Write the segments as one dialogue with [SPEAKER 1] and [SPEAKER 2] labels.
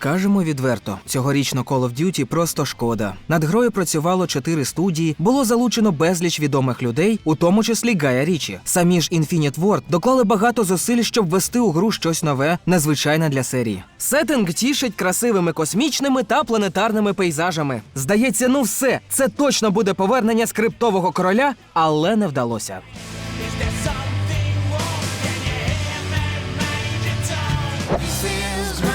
[SPEAKER 1] Скажемо відверто, цьогорічно Call of Duty просто шкода. Над грою працювало чотири студії, було залучено безліч відомих людей, у тому числі Гая Річі. Самі ж Infinite Ward доклали багато зусиль, щоб ввести у гру щось нове, незвичайне для серії. Сеттинг тішить красивими космічними та планетарними пейзажами. Здається, ну все, це точно буде повернення скриптового короля, але не вдалося.
[SPEAKER 2] This is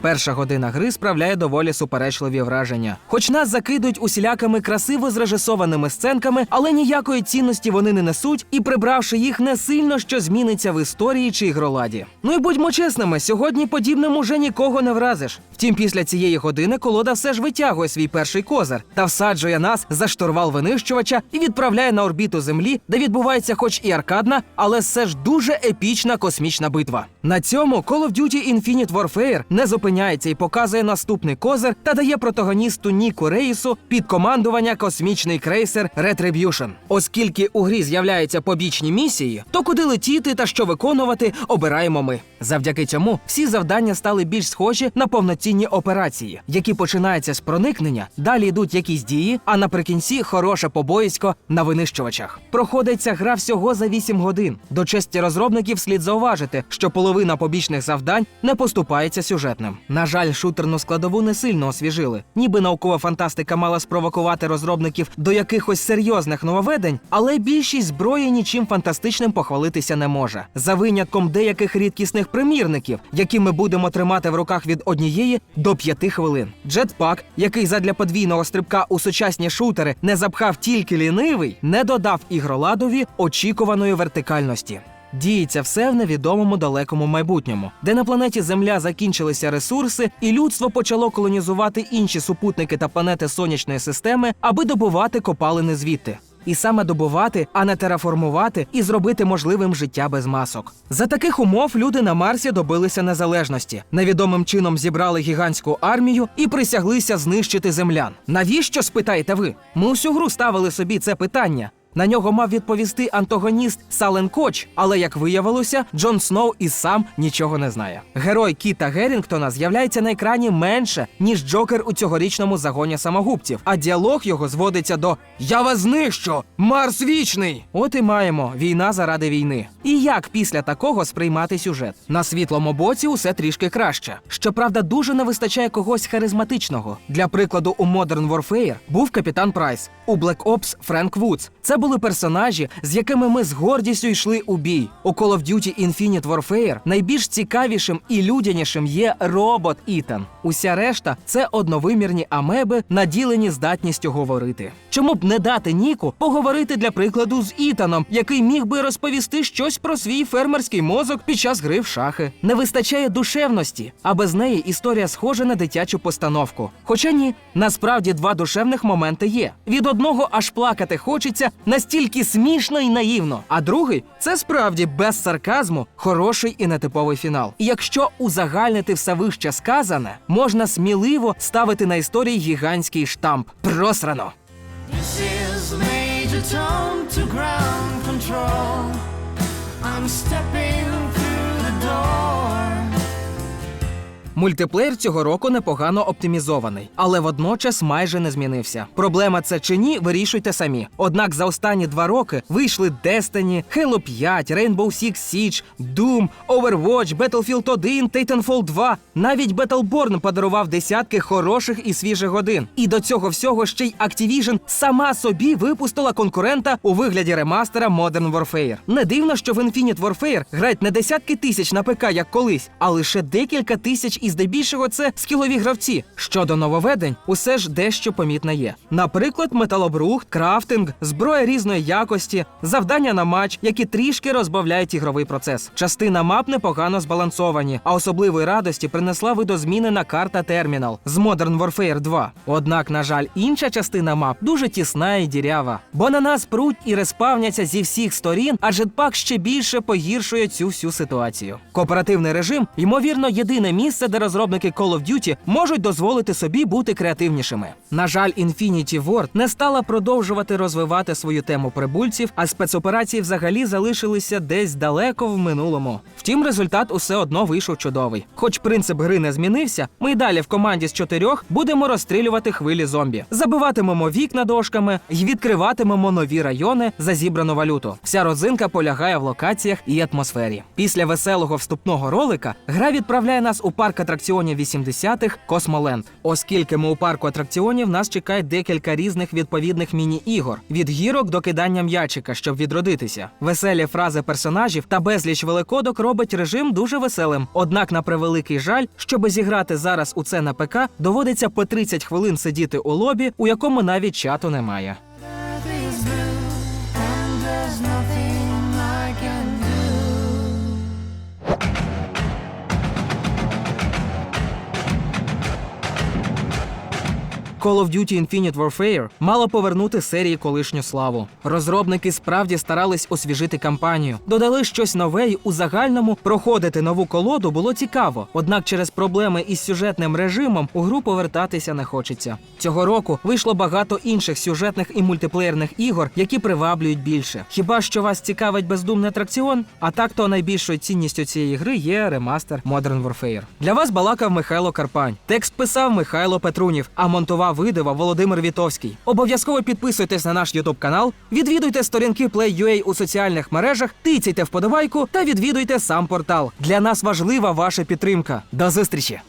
[SPEAKER 1] Перша година гри справляє доволі суперечливі враження. Хоч нас закидують усілякими красиво зрежисованими сценками, але ніякої цінності вони не несуть, і прибравши їх, не сильно що зміниться в історії чи ігроладі. Ну і будьмо чесними, сьогодні подібним уже нікого не вразиш. Втім, після цієї години колода все ж витягує свій перший козир та всаджує нас за штурвал винищувача і відправляє на орбіту Землі, де відбувається, хоч і аркадна, але все ж дуже епічна космічна битва. На цьому Call of Duty Infinite Warfare не зупиняється і показує наступний козир та дає протагоністу Ніку Рейсу під командування космічний крейсер Retribution. Оскільки у грі з'являються побічні місії, то куди летіти та що виконувати, обираємо ми. Завдяки цьому всі завдання стали більш схожі на повноцінні операції, які починаються з проникнення, далі йдуть якісь дії, а наприкінці хороше побоїсько на винищувачах. Проходиться гра всього за 8 годин. До честі розробників слід зауважити, що половина побічних завдань не поступається сюжетним. На жаль, шутерну складову не сильно освіжили. Ніби наукова фантастика мала спровокувати розробників до якихось серйозних нововведень, але більшість зброї нічим фантастичним похвалитися не може. За винятком деяких рідкісних примірників, які ми будемо тримати в руках від однієї до п'яти хвилин. Джетпак, який задля подвійного стрибка у сучасні шутери не запхав тільки лінивий, не додав ігроладові очікуваної вертикальності. Діється все в невідомому далекому майбутньому, де на планеті Земля закінчилися ресурси, і людство почало колонізувати інші супутники та планети сонячної системи, аби добувати копалини звідти. І саме добувати, а не тераформувати і зробити можливим життя без масок. За таких умов люди на Марсі добилися незалежності. Невідомим чином зібрали гігантську армію і присяглися знищити землян. Навіщо спитаєте ви? Ми усю гру ставили собі це питання. На нього мав відповісти антагоніст Сален Коч, але як виявилося, Джон Сноу і сам нічого не знає. Герой Кіта Герінгтона з'являється на екрані менше, ніж Джокер у цьогорічному загоні самогубців, а діалог його зводиться до Я вас знищу! Марс вічний! От і маємо війна заради війни. І як після такого сприймати сюжет? На світлому боці усе трішки краще. Щоправда, дуже не вистачає когось харизматичного. Для прикладу, у Modern Warfare був капітан Прайс, у Black Ops Френк Вудс. Це були персонажі, з якими ми з гордістю йшли у бій. У Call of Duty Infinite Warfare найбільш цікавішим і людянішим є робот Ітан. Уся решта це одновимірні амеби, наділені здатністю говорити. Чому б не дати Ніку поговорити для прикладу з Ітаном, який міг би розповісти щось про свій фермерський мозок під час гри в шахи? Не вистачає душевності, а без неї історія схожа на дитячу постановку. Хоча ні, насправді два душевних моменти є. Від одного аж плакати хочеться настільки смішно і наївно. А другий це справді без сарказму хороший і нетиповий фінал. І якщо узагальнити все вище сказане, можна сміливо ставити на історії гігантський штамп. Просрано.
[SPEAKER 2] This is Major Tom to ground control. I'm stepping through the door.
[SPEAKER 1] Мультиплеєр цього року непогано оптимізований, але водночас майже не змінився. Проблема це чи ні, вирішуйте самі. Однак за останні два роки вийшли Destiny, Halo 5, Rainbow Six Siege, Doom, Overwatch, Battlefield 1, Titanfall 2. Навіть Battleborn подарував десятки хороших і свіжих годин. І до цього всього ще й Activision сама собі випустила конкурента у вигляді ремастера Modern Warfare. Не дивно, що в Infinite Warfare грають не десятки тисяч на ПК, як колись, а лише декілька тисяч, і здебільшого це скілові гравці. Щодо нововведень, усе ж дещо помітне є. Наприклад, металобрух, крафтинг, зброя різної якості, завдання на матч, які трішки розбавляють ігровий процес. Частина мап непогано збалансовані, а особливої радості принесла видозмінена карта Термінал з Modern Warfare 2. Однак, на жаль, інша частина мап дуже тісна і дірява, бо на нас пруть і респавняться зі всіх сторін, а jetpack ще більше погіршує цю всю ситуацію. Кооперативний режим, ймовірно, єдине місце, де команди розробники Call of Duty можуть дозволити собі бути креативнішими. На жаль, Infinity Ward не стала продовжувати розвивати свою тему прибульців, а спецоперації взагалі залишилися десь далеко в минулому. Втім, результат усе одно вийшов чудовий. Хоч принцип гри не змінився, ми й далі в команді з чотирьох будемо розстрілювати хвилі зомбі, забиватимемо вікна дошками і відкриватимемо нові райони за зібрану валюту. Вся родзинка полягає в локаціях і атмосфері. Після веселого вступного ролика гра відправляє нас у парк атракціонів 80-х Космоленд. Оскільки ми у парку атракціонів, нас чекає декілька різних відповідних міні-ігор від гірок до кидання м'ячика, щоб відродитися. Веселі фрази персонажів та безліч великодок робить режим дуже веселим. Однак, на превеликий жаль, щоб зіграти зараз у це на ПК, доводиться по 30 хвилин сидіти у лобі, у якому навіть чату немає. Call of Duty Infinite Warfare мало повернути серії колишню славу. Розробники справді старались освіжити кампанію, додали щось нове і у загальному проходити нову колоду було цікаво. Однак через проблеми із сюжетним режимом у гру повертатися не хочеться. Цього року вийшло багато інших сюжетних і мультиплеєрних ігор, які приваблюють більше. Хіба що вас цікавить бездумний атракціон? А так то найбільшою цінністю цієї гри є ремастер Modern Warfare. Для вас балакав Михайло Карпань. Текст писав Михайло Петрунів, а монтував видава Володимир Вітовський. Обов'язково підписуйтесь на наш Ютуб канал, відвідуйте сторінки Play.ua у соціальних мережах, тицяйте вподобайку та відвідуйте сам портал. Для нас важлива ваша підтримка. До зустрічі!